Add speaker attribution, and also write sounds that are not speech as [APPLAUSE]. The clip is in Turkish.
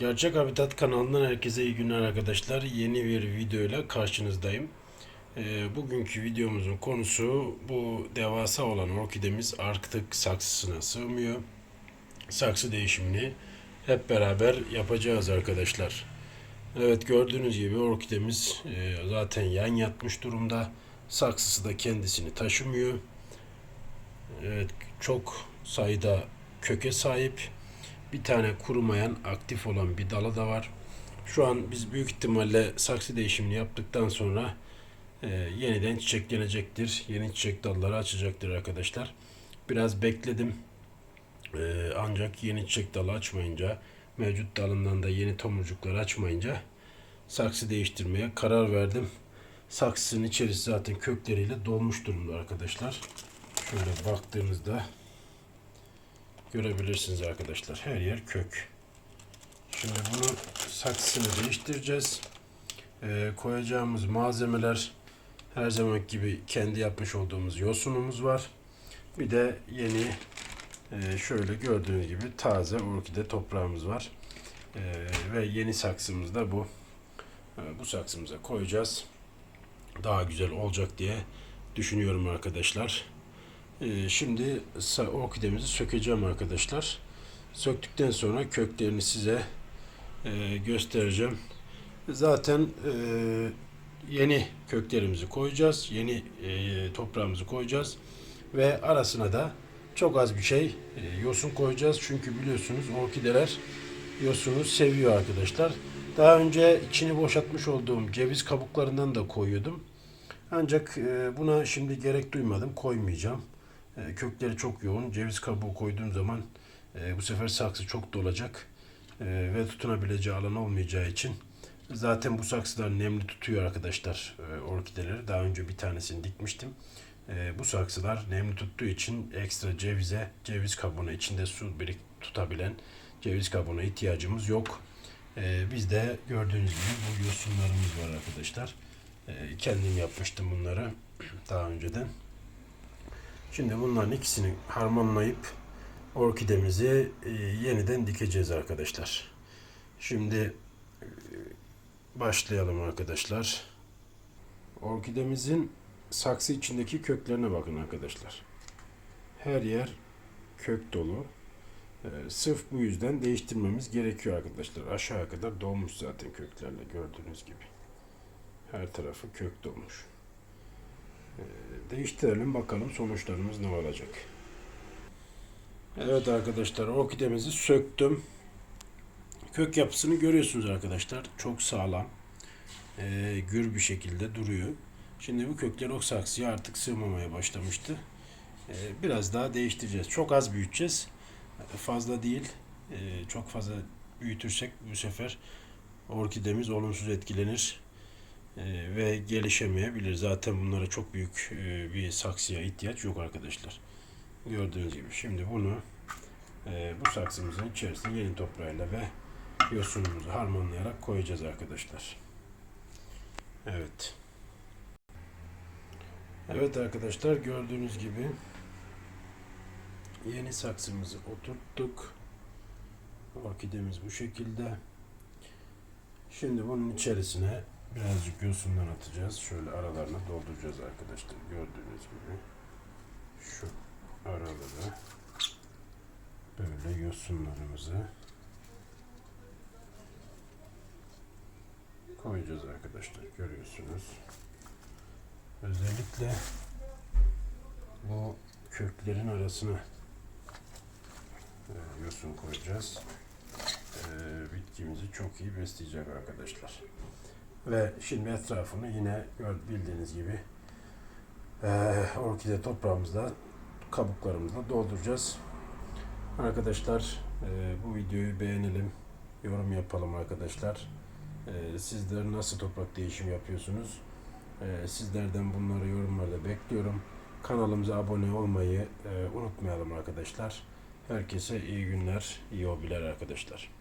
Speaker 1: Gerçek Habitat kanalından herkese iyi günler arkadaşlar. Yeni bir videoyla karşınızdayım. Ee, bugünkü videomuzun konusu bu devasa olan orkidemiz artık saksısına sığmıyor. Saksı değişimini hep beraber yapacağız arkadaşlar. Evet gördüğünüz gibi orkidemiz e, zaten yan yatmış durumda. Saksısı da kendisini taşımıyor. Evet çok sayıda köke sahip. Bir tane kurumayan, aktif olan bir dalı da var. Şu an biz büyük ihtimalle saksı değişimini yaptıktan sonra e, yeniden çiçeklenecektir. Yeni çiçek dalları açacaktır arkadaşlar. Biraz bekledim. E, ancak yeni çiçek dalı açmayınca, mevcut dalından da yeni tomurcuklar açmayınca saksı değiştirmeye karar verdim. Saksının içerisi zaten kökleriyle dolmuş durumda arkadaşlar. Şöyle baktığınızda görebilirsiniz arkadaşlar. Her yer kök. Şimdi bunu saksısını değiştireceğiz. Ee, koyacağımız malzemeler her zaman gibi kendi yapmış olduğumuz yosunumuz var. Bir de yeni e, şöyle gördüğünüz gibi taze orkide toprağımız var. Ee, ve yeni saksımız da bu. Ee, bu saksımıza koyacağız. Daha güzel olacak diye düşünüyorum arkadaşlar. Ee, şimdi orkidemizi sökeceğim arkadaşlar. Söktükten sonra köklerini size e, göstereceğim. Zaten e, yeni köklerimizi koyacağız. Yeni e, toprağımızı koyacağız. Ve arasına da çok az bir şey yosun koyacağız. Çünkü biliyorsunuz orkideler yosunu seviyor arkadaşlar. Daha önce içini boşaltmış olduğum ceviz kabuklarından da koyuyordum. Ancak buna şimdi gerek duymadım. Koymayacağım. E, kökleri çok yoğun. Ceviz kabuğu koyduğum zaman e, bu sefer saksı çok dolacak. E, ve tutunabileceği alan olmayacağı için zaten bu saksılar nemli tutuyor arkadaşlar e, orkideleri. Daha önce bir tanesini dikmiştim. Bu saksılar nemli tuttuğu için ekstra cevize, ceviz kabuğuna içinde su birik tutabilen ceviz kabuğuna ihtiyacımız yok. Bizde gördüğünüz gibi bu yosunlarımız var arkadaşlar. Kendim yapmıştım bunları [CLEARS THROAT] daha önceden. Şimdi bunların ikisini harmanlayıp orkidemizi e, yeniden dikeceğiz arkadaşlar. Şimdi e, başlayalım arkadaşlar. Orkidemizin saksı içindeki köklerine bakın arkadaşlar. Her yer kök dolu. E, sırf bu yüzden değiştirmemiz gerekiyor arkadaşlar. Aşağı kadar dolmuş zaten köklerle gördüğünüz gibi. Her tarafı kök dolmuş. E, değiştirelim bakalım sonuçlarımız ne olacak. Evet arkadaşlar orkidemizi söktüm. Kök yapısını görüyorsunuz arkadaşlar. Çok sağlam. E, gür bir şekilde duruyor. Şimdi bu kökler o saksıya artık sığmamaya başlamıştı. E, biraz daha değiştireceğiz. Çok az büyüteceğiz. Fazla değil. E, çok fazla büyütürsek bu sefer orkidemiz olumsuz etkilenir ve gelişemeyebilir. Zaten bunlara çok büyük e, bir saksıya ihtiyaç yok arkadaşlar. Gördüğünüz gibi. Şimdi bunu e, bu saksımızın içerisine yeni toprağıyla ve yosunumuzu harmanlayarak koyacağız arkadaşlar. Evet. Evet arkadaşlar gördüğünüz gibi yeni saksımızı oturttuk. Orkidemiz bu şekilde. Şimdi bunun içerisine birazcık yosundan atacağız. Şöyle aralarına dolduracağız arkadaşlar. Gördüğünüz gibi. Şu aralara böyle yosunlarımızı koyacağız arkadaşlar. Görüyorsunuz. Özellikle bu köklerin arasına e, yosun koyacağız. E, bitkimizi çok iyi besleyecek arkadaşlar. Ve şimdi etrafını yine bildiğiniz gibi e, orkide toprağımızla kabuklarımızla dolduracağız. Arkadaşlar e, bu videoyu beğenelim, yorum yapalım arkadaşlar. E, sizler nasıl toprak değişimi yapıyorsunuz? E, sizlerden bunları yorumlarda bekliyorum. Kanalımıza abone olmayı e, unutmayalım arkadaşlar. Herkese iyi günler, iyi hobiler arkadaşlar.